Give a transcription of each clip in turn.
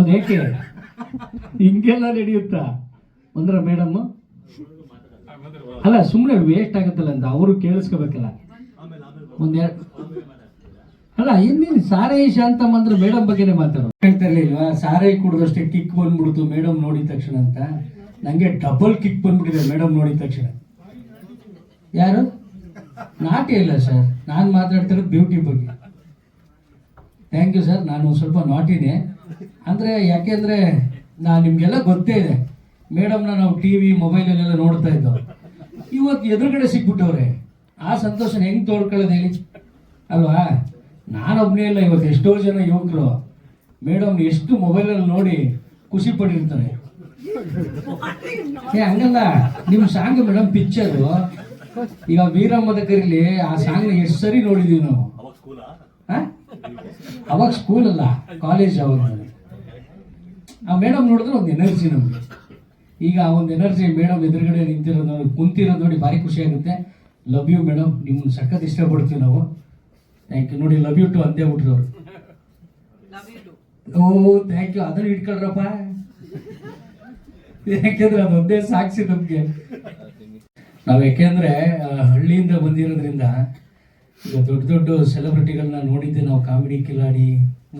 ಅದೇಕೆ ಹಿಂಗೆಲ್ಲ ನಡೆಯುತ್ತಾ? ಅಂದ್ರ ಮೇಡಮ್ ಅಲ್ಲ ಸುಮ್ಮನೆ ವೇಸ್ಟ್ ಆಗತ್ತಲ್ಲ ಅಂತ ಅವರು ಕೇಳಿಸ್ಕೋಬೇಕಲ್ಲ. ಒಂದೆರಡು ಅಲ್ಲ, ಇನ್ನೇನು ಸಾರೈ ಶಾಂತ ಅಂದ್ರೆ ಮೇಡಮ್ ಬಗ್ಗೆನೇ ಮಾತಾಡೋ ಹೇಳ್ತಾ ಇರ್ಲಿಲ್ವಾ? ಸಾರೈ ಕುಡಿದಷ್ಟೇ ಕಿಕ್ ಬಂದ್ಬಿಡ್ತು ಮೇಡಮ್ ನೋಡಿದ ತಕ್ಷಣ ಅಂತ. ನಂಗೆ ಡಬಲ್ ಕಿಕ್ ಬಂದ್ಬಿಟ್ಟಿದೆ ಮೇಡಮ್ ನೋಡಿದ ತಕ್ಷಣ. ಯಾರು? ನಾಟಿ ಇಲ್ಲ ಸರ್ ನಾನು ಮಾತಾಡ್ತಿರೋದು ಬ್ಯೂಟಿ ಬಗ್ಗೆ. ಥ್ಯಾಂಕ್ ಯು ಸರ್ ನಾನು ಸ್ವಲ್ಪ ನಾಟಿನೇ ಅಂದರೆ ಯಾಕೆಂದರೆ ನಾನು ನಿಮಗೆಲ್ಲ ಗೊತ್ತೇ ಇದೆ. ಮೇಡಮ್ನ ನಾವು ಟಿ ವಿ ಮೊಬೈಲಲ್ಲೆಲ್ಲ ನೋಡ್ತಾ ಇದ್ದೋ. ಇವತ್ತು ಎದುರುಗಡೆ ಸಿಕ್ಬಿಟ್ಟವ್ರೆ. ಆ ಸಂತೋಷನ ಹೆಂಗೆ ತೋಡ್ಕೊಳ್ಳೋದು ಹೇಳಿ? ಅಲ್ವಾ? ನಾನೊಬ್ಬನೇ ಇಲ್ಲ, ಇವತ್ತು ಎಷ್ಟೋ ಜನ ಯುವಕರು. ಮೇಡಮ್ ಎಷ್ಟು ಮೊಬೈಲಲ್ಲಿ ನೋಡಿ ಖುಷಿ ಪಟ್ಟಿರ್ತಾರೆ. ಏ, ಹಂಗಲ್ಲ. ನಿಮ್ಮ ಸಾಂಗ್ ಮೇಡಮ್ ಪಿಕ್ಚರು ಈಗ ವೀರಮ್ಮದ ಕರೀಲಿ ಆ ಸಾಂಗ್ನ ಎಷ್ಟು ಸರಿ ನೋಡಿದೀವಿ ನಾವು? ಅವಾಗ ಸ್ಕೂಲ್ ಅಲ್ಲ ಕಾಲೇಜ್ ಅವಾಗ ಆ ಮೇಡಮ್ ನೋಡಿದ್ರೆ ಒಂದು ಎನರ್ಜಿ ನಮಗೆ. ಈಗ ಆ ಒಂದು ಎನರ್ಜಿ ಮೇಡಮ್ ಎದುರುಗಡೆ ನಿಂತಿರೋದು ನೋಡಿ ಕುಂತಿರೋದು ನೋಡಿ ಭಾರಿ ಖುಷಿ ಆಗುತ್ತೆ. ಲವ್ ಯು ಮೇಡಮ್ ನಿಮ್ಮನ್ನು ಸಖತ್ ಇಷ್ಟಪಡ್ತೀವಿ ನಾವು. ಥ್ಯಾಂಕ್ ಯು ನೋಡಿ ಲವ್ ಯು ಟು ಅಂದೇ ಬಿಟ್ರು ಅವರು. ಓ ಥ್ಯಾಂಕ್ ಯು ಅದನ್ನು ಇಟ್ಕೊಳ್ರಪ್ಪ. ಯಾಕೆಂದ್ರೆ ಅದೊಂದೇ ಸಾಕ್ಷಿ ನಮಗೆ. ನಾವು ಯಾಕೆಂದ್ರೆ ಹಳ್ಳಿಯಿಂದ ಬಂದಿರೋದ್ರಿಂದ ದೊಡ್ಡ ದೊಡ್ಡ ಸೆಲೆಬ್ರಿಟಿಗಳನ್ನ ನೋಡಿದ್ದೆ. ನಾವು ಕಾಮಿಡಿ ಕಿಲಾಡಿ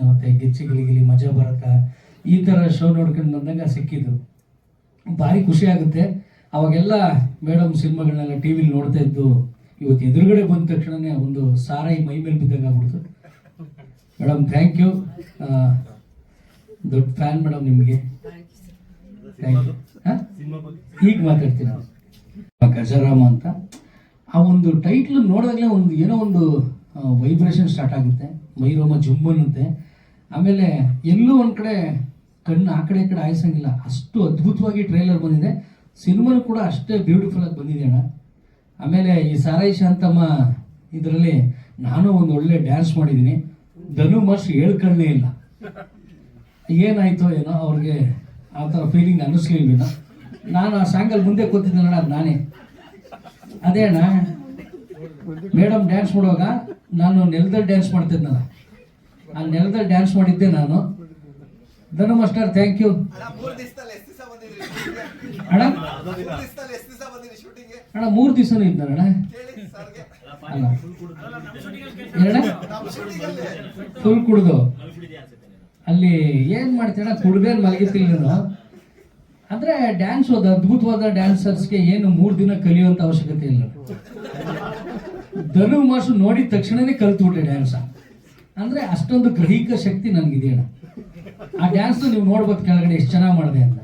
ಮತ್ತೆ ಗಿಚ್ಚಿಗಳಿಗಿಲಿ ಮಜಾ ಭಾರತ ಈ ಥರ ಶೋ ನೋಡ್ಕೊಂಡು ಬಂದಂಗೆ ಸಿಕ್ಕಿದ್ದು. ಭಾರಿ ಖುಷಿ ಆಗುತ್ತೆ. ಅವಾಗೆಲ್ಲ ಮೇಡಮ್ ಸಿನಿಮಾಗಳನ್ನೆಲ್ಲ ಟಿ ವಿಲಿ ನೋಡ್ತಾ ಇದ್ದು ಇವತ್ತು ಎದುರುಗಡೆ ಬಂದ ತಕ್ಷಣನೇ ಒಂದು ಸಾರಾಯಿ ಮೈ ಮೇಲೆ ಬಿದ್ದಂಗೆ ಆಗ್ಬಿಡ್ತು. ಮೇಡಮ್ ಥ್ಯಾಂಕ್ ಯು ದೊಡ್ಡ ಫ್ಯಾನ್ ಮೇಡಮ್ ನಿಮಗೆ. ಥ್ಯಾಂಕ್ ಯು ಈಗ ಮಾತಾಡ್ತೀನಿ ನಾವು ಗಜರಾಮ ಅಂತ. ಆ ಒಂದು ಟೈಟ್ಲ್ ನೋಡಿದಾಗಲೇ ಒಂದು ಏನೋ ಒಂದು ವೈಬ್ರೇಷನ್ ಸ್ಟಾರ್ಟ್ ಆಗುತ್ತೆ. ಮೈರೋಮ ಜುಮ್ ಅನ್ನುತ್ತೆ. ಆಮೇಲೆ ಎಲ್ಲೂ ಒಂದು ಕಡೆ ಕಣ್ಣು ಆ ಕಡೆ ಈ ಕಡೆ ಆಯ್ಸಂಗಿಲ್ಲ ಅಷ್ಟು ಅದ್ಭುತವಾಗಿ ಟ್ರೈಲರ್ ಬಂದಿದೆ. ಸಿನಿಮಾನು ಕೂಡ ಅಷ್ಟೇ ಬ್ಯೂಟಿಫುಲ್ ಆಗಿ ಬಂದಿದೆ ಅಣ್ಣ. ಆಮೇಲೆ ಈ ಸಾರಾಯಿ ಶಾಂತಮ್ಮ ಇದರಲ್ಲಿ ನಾನು ಒಂದು ಒಳ್ಳೆ ಡ್ಯಾನ್ಸ್ ಮಾಡಿದ್ದೀನಿ. ಧನು ಮಾಸ್ಟರ್ ಹೇಳ್ಕೊಳ್ಳೇ ಇಲ್ಲ. ಏನಾಯ್ತೋ ಏನೋ ಅವ್ರಿಗೆ ಆ ಥರ ಫೀಲಿಂಗ್ ಅನ್ನಿಸ್ಲಿಲ್ವೇನೋ ನಾನು ಆ ಸಾಂಗಲ್ಲಿ ಮುಂದೆ ಕೂತಿದ್ದೆನಣ್ಣ ಅದು ನಾನೇ. ಅದೇ ಅಣ್ಣ. ಮೇಡಮ್ ಡ್ಯಾನ್ಸ್ ಮಾಡುವಾಗ ನಾನು ನೆಲದಲ್ಲಿ ಡ್ಯಾನ್ಸ್ ಮಾಡ್ತಿದ್ನಲ್ಲ. ಆ ನೆಲದಲ್ಲಿ ಡ್ಯಾನ್ಸ್ ಮಾಡಿದ್ದೆ ನಾನು. ಧನು ಮಾಸ್ಟರ್ ಥ್ಯಾಂಕ್ ಯು ಅಣ್ಣ ಅಣ್ಣ? ಮೂರ್ ಅಣ್ಣ ದಿವಸನೂ ಅಲ್ಲ ನಮ್ಮ ಶೂಟಿಂಗಲ್ಲಿ ಫುಲ್ ಕುಡ್ದು. ಅಲ್ಲಿ ಏನ್ ಮಾಡ್ತೀರ ಕುಡ್ದೇನ್ ಮಲಗಿತಿಲ್ಲ ನೀನು? ಅಂದ್ರೆ ಡ್ಯಾನ್ಸ್ ಒಂದು ಅದ್ಭುತವಾದ ಡ್ಯಾನ್ಸರ್ಸ್ಗೆ ಏನು ಮೂರು ದಿನ ಕಲಿಯುವಂತ ಅವಶ್ಯಕತೆ ಇಲ್ಲ. ಧನು ಮಾಸು ನೋಡಿದ ತಕ್ಷಣನೇ ಕಲ್ತ್ಬಿಟ್ಟೆ ಡ್ಯಾನ್ಸ್ ಅಂದ್ರೆ ಅಷ್ಟೊಂದು ಗ್ರಹಿಕ ಶಕ್ತಿ ನನ್ಗಿದೆಯಣ್ಣ ಆ ಡ್ಯಾನ್ಸ್ ನೀವು ನೋಡ್ಬೋದು ಕೆಳಗಡೆ ಎಷ್ಟು ಚೆನ್ನಾಗಿ ಮಾಡಿದೆ ಅಂತ?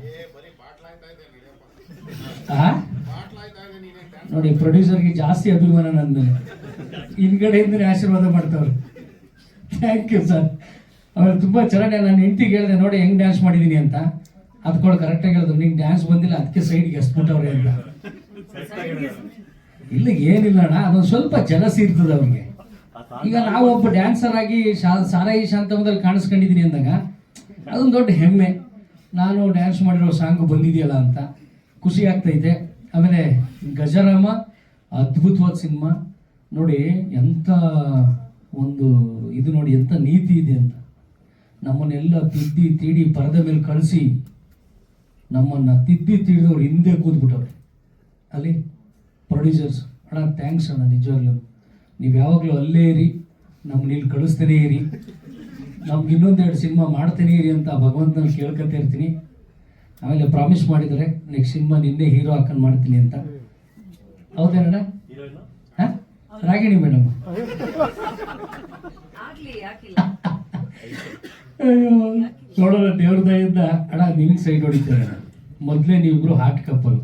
ನೋಡಿ ಪ್ರೊಡ್ಯೂಸರ್ಗೆ ಜಾಸ್ತಿ ಅಭಿಮಾನ ನನ್ನ ಹಿಂದ್ಗಡೆಯಿಂದನೇ ಆಶೀರ್ವಾದ ಮಾಡ್ತಾವ್ರೆ. ಥ್ಯಾಂಕ್ ಯು ಸರ್ ಅವ್ರು ತುಂಬ ಚೆನ್ನಾಗಿ ನಾನು ಹೆಂಡತಿಗೆ ಹೇಳಿದೆ, ನೋಡಿ, ಹೆಂಗೆ ಡ್ಯಾನ್ಸ್ ಮಾಡಿದ್ದೀನಿ ಅಂತ. ಅದಕ್ಕೊಳ ಕರೆಕ್ಟಾಗಿ ಹೇಳಿದ್ರು. ನಿಂಗೆ ಡ್ಯಾನ್ಸ್ ಬಂದಿಲ್ಲ ಅದಕ್ಕೆ ಸೈಡ್ಗೆ ಎಸ್ಬಿಟ್ಟವ್ರೆ ಅಂತ. ಇಲ್ಲ, ಏನಿಲ್ಲ ಅಣ್ಣ, ಅದೊಂದು ಸ್ವಲ್ಪ ಜಲಸಿ ಇರ್ತದೆ ಅವ್ರಿಗೆ. ಈಗ ನಾವು ಒಬ್ಬ ಡ್ಯಾನ್ಸರ್ ಆಗಿ ಶಾ, ಸಾರಾಯಿ ಶಾಂತಮದಲ್ಲಿ ಕಾಣಿಸ್ಕೊಂಡಿದ್ದೀನಿ ಅಂದಾಗ, ಅದೊಂದು ದೊಡ್ಡ ಹೆಮ್ಮೆ. ನಾನು ಡ್ಯಾನ್ಸ್ ಮಾಡಿರೋ ಸಾಂಗು ಬಂದಿದೆಯಲ್ಲ ಅಂತ. ಖುಷಿ ಆಗ್ತೈತೆ. ಆಮೇಲೆ ಗಜರಾಮ, ಅದ್ಭುತವಾದ ಸಿನಿಮಾ. ನೋಡಿ ಎಂಥ ಒಂದು ಇದು ನೋಡಿ ಎಂಥ ನೀತಿ ಇದೆ ಅಂತ. ನಮ್ಮನ್ನೆಲ್ಲ ತಿದ್ದಿ, ತೀಡಿ, ಪರದ ಮೇಲೆ ಕಳಿಸಿ ನಮ್ಮನ್ನು ತಿದ್ದಿ ತಿಳಿದವ್ರು ಹಿಂದೆ ಕೂತ್ಬಿಟ್ಟವ್ರೆ. ಅಲ್ಲಿ ಪ್ರೊಡ್ಯೂಸರ್ಸ್ ಅಣ್ಣ ಥ್ಯಾಂಕ್ಸ್ ಅಣ್ಣ ನಿಜವಾಗ್ಲೂ. ನೀವು ಯಾವಾಗಲೂ ಅಲ್ಲೇ ಇರಿ ನಮ್ಮನ್ನ ಇಲ್ಲಿ ಕಳಿಸ್ತೇನೆ ಇರಿ. ನಮ್ಗೆ ಇನ್ನೊಂದೆರಡು ಸಿನಿಮಾ ಮಾಡ್ತೇನೆ ಇರಿ ಅಂತ ಭಗವಂತನಲ್ಲಿ ಕೇಳ್ಕೊತಾ ಇರ್ತೀನಿ. ಆಮೇಲೆ ಪ್ರಾಮಿಸ್ ಮಾಡಿದರೆ ನೆಕ್ಸ್ಟ್ ಸಿನಿಮಾ ನಿನ್ನೆ ಹೀರೋ ಹಾಕೊಂಡು ಮಾಡ್ತೀನಿ ಅಂತ. ಹೌದೇನಣ್ಣ ಹಾಂ? ರಾಗಿಣಿ ಮೇಡಮ್ ನೋಡೋಣ ದೇವ್ರದಯಿಂದ ಅಣ್ಣ ನಿಂಗೆ ಸೈಡ್ ಹೊಡಿತಾರೆ? ಮೊದಲೇ ನೀವಿಬ್ರು ಹಾಟ್ ಕಪ್ಪಲ್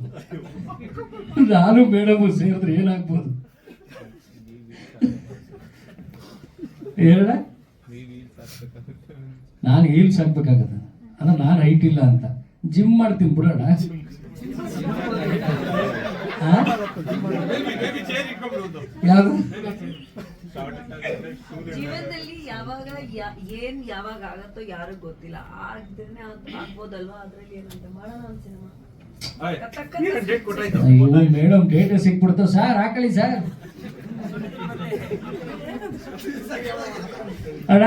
ನಾನು ಮೇಡಮ್ ಸೇರಿದ್ರೆ ಏನಾಗ್ಬೋದು? ಹೇಳ ನಾನು ಹೀಲ್ಸ್ ಹಾಕ್ಬೇಕಾಗತ್ತೆ. ಅದ ನಾನು ಹೈಟ್ ಇಲ್ಲ ಅಂತ. ಜಿಮ್ ಮಾಡ್ತೀನಿ ಬಿಡೋಣ. ಆ? ಜೀವನದಲ್ಲಿ ಯಾವಾಗ ಯಾ- ಏನ್ ಯಾವಾಗ ಆಗತ್ತೋ ಯಾರಿಗ್ ಗೊತ್ತಿಲ್ಲ. ಆಗ್ದೇನೆ ಆಗ್- ಆಗ್ಬೋದಲ್ವಾ? ಅದ್ರಲ್ಲಿ ಏನಂತ ಮಾಡೋಣ ಒಂದ್ ಸಿನಿಮಾ. ಅಯ್ಯೋ ಮೇಡಮ್ ಡೇಟ್ ಸಿಕ್ಬಿಡ್ತಾವ ಸರ್ ಹಾಕಳಿ ಸರ್. ಅಣ್ಣ?